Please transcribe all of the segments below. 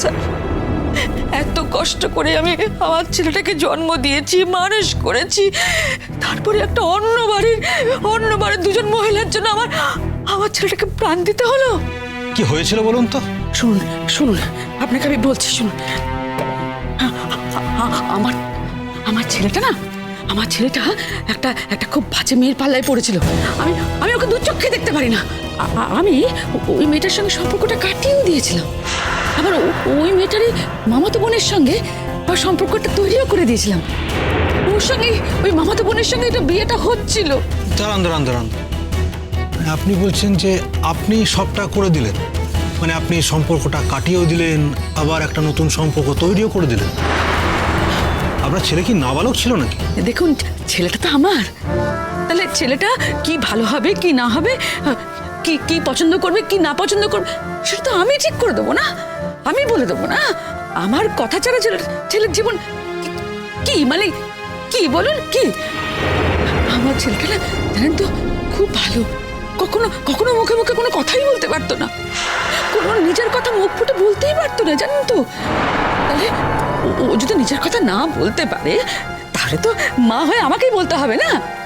Sir. এত কষ্ট করে আমি আমার ছেলেটাকে জন্ম দিয়েছি মানুষ করেছি তারপরে একটা অন্য বাড়ির অন্য বাড়ির দুজন মহিলার জন্য আমার আমার ছেলেটাকে প্রাণ দিতে হলো। কি হয়েছিল বলুন তো? শুনুন শুনুন আপনাকে আমি বলছি শুনুন। আমার আমার ছেলেটা না আমার ছেলেটা একটা একটা খুব বাজে মেয়ের পাল্লায় পড়েছিল। আমি আমি ওকে দু চোখে দেখতে পারি না। আমি ওই মেয়েটার সঙ্গে সম্পর্কটা কাটিয়েও দিয়েছিলাম। আবার ওই মেয়েটারই মামাতো বোনের সঙ্গে ওর সম্পর্কটা তৈরিও করে দিয়েছিলাম। ওর সঙ্গে ওই মামাতো বোনের সঙ্গে এটা বিয়েটা হচ্ছিল। দাঁড়ান দাঁড়ান দাঁড়ান। আপনি বলছেন যে আপনি সবটা করে দিলেন। মানে আপনি সম্পর্কটা কাটিয়েও দিলেন আবার একটা নতুন সম্পর্ক তৈরিও করে দিলেন। আপনার ছেলে কি নাবালক ছিল নাকি? দেখুন ছেলেটা তো আমার। তাহলে ছেলেটা কি ভালো হবে কি না হবে? কি কি পছন্দ করবে, কি না পছন্দ করবে, সেটা তো আমি ঠিক করে দেবো না। আমি বলে দেবো না। আমার কথা ছাড়া ছেলের ছেলের জীবন কি- মানে কি বলুন, কি? আমার ছেলেটা না, জানেন তো, খুব ভালো। কখনো কখনো মুখে মুখে কোনো কথাই বলতে পারতো না। কোনো নিজের কথা মুখ ফুটে বলতেই পারতো না, জানেন তো। তাহলে ও যদি নিজের কথা না বলতে পারে, তাহলে তো মা হয়ে আমাকেই বলতে হবে না?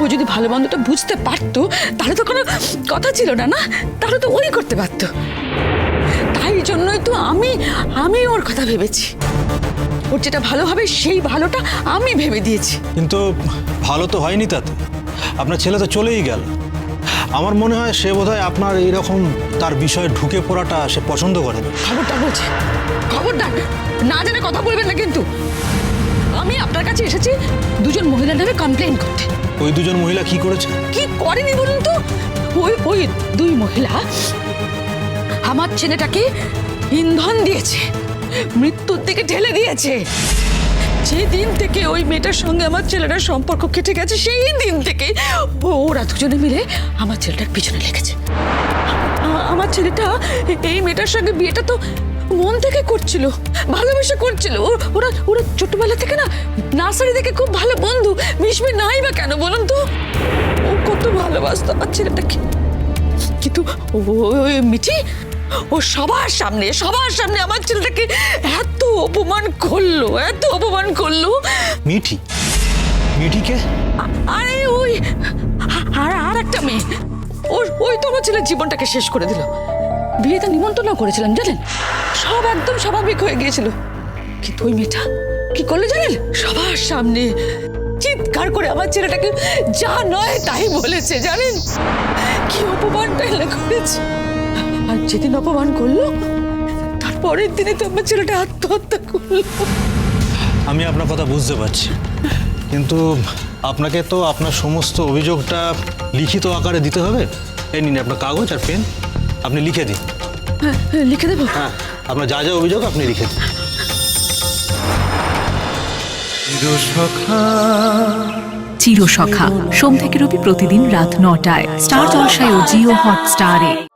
ও যদি ভালো মন্দটা বুঝতে পারতো তাহলে তো কোনো কথা ছিল না না? তাহলে তো ওই করতে পারতো। তাই জন্যই তো আমি আমি ওর কথা ভেবেছি। ওর যেটা ভালো হবে সেই ভালোটা আমি ভেবে দিয়েছি। কিন্তু ভালো তো হয়নি তাতে। আপনার ছেলে তো চলেই গেল। আমার মনে হয় সে বোধহয় আপনার এইরকম তার বিষয়ে ঢুকে পড়াটা সে পছন্দ করে না খবরদার বলছে খবরদার। না জেনে কথা বলবেন না কিন্তু। আমি আপনার কাছে এসেছি দুজন মহিলার নামে কমপ্লেন করতে। ওই দুজন মহিলা কি করেছে? কি করেনি বলুন তো? ওই ওই দুই মহিলা আমার ছেলেটাকে ইন্ধন দিয়েছে মৃত্যুর দিকে ঠেলে দিয়েছে। যেদিন থেকে ওই মেয়েটার সঙ্গে আমার ছেলেটার সম্পর্ক কেটে গেছে সেই দিন থেকে ওরা দুজনে মিলে আমার ছেলেটার পিছনে লেগেছে। আমার ছেলেটা এই মেয়েটার সঙ্গে বিয়েটা তো মন থেকে করছিল ভালোবেসে করছিল। ওরা ওরা ছোটবেলা থেকে না নার্সারি থেকে খুব ভালো বন্ধু। মিশবে নাই বা কেন বলুন তো? ও কত ভালোবাসতো আমার ছেলেটাকে। কিন্তু ওই মিঠি ও সবার সামনে সবার সামনে আমার ছেলেটাকে এত অপমান করল এত অপমান করল। মিঠি? মিঠিকে? আরে ওই আর আর একটা মেয়ে। ওই তো আমার ছেলের জীবনটাকে শেষ করে দিল। বিয়েতে নিমন্ত্রণ করেছিলাম জানেন? সব একদম স্বাভাবিক হয়ে গিয়েছিল। কিন্তু ওই মেয়েটা কি করল জানেন? সবার সামনে চিৎকার করে আমার ছেলেটাকে যা নয় তাই বলেছে জানেন? কি অপমানটা এলা করেছে। আর যেদিন অপমান করল তারপরের দিনে তো আমার ছেলেটা আত্মহত্যা করল। আমি আপনার কথা বুঝতে পারছি। কিন্তু আপনাকে তো আপনার সমস্ত অভিযোগটা লিখিত আকারে দিতে হবে। এই নিন আপনার কাগজ আর পেন। আপনি লিখে দিন। হ্যাঁ, হ্যাঁ, লিখে দেবো? হ্যাঁ। আপনার যা যা অভিযোগ আপনি লিখে দিন। চিরসখা। সোম থেকে রবি প্রতিদিন রাত নটায়। স্টার জলসায় ও জিও হটস্টারে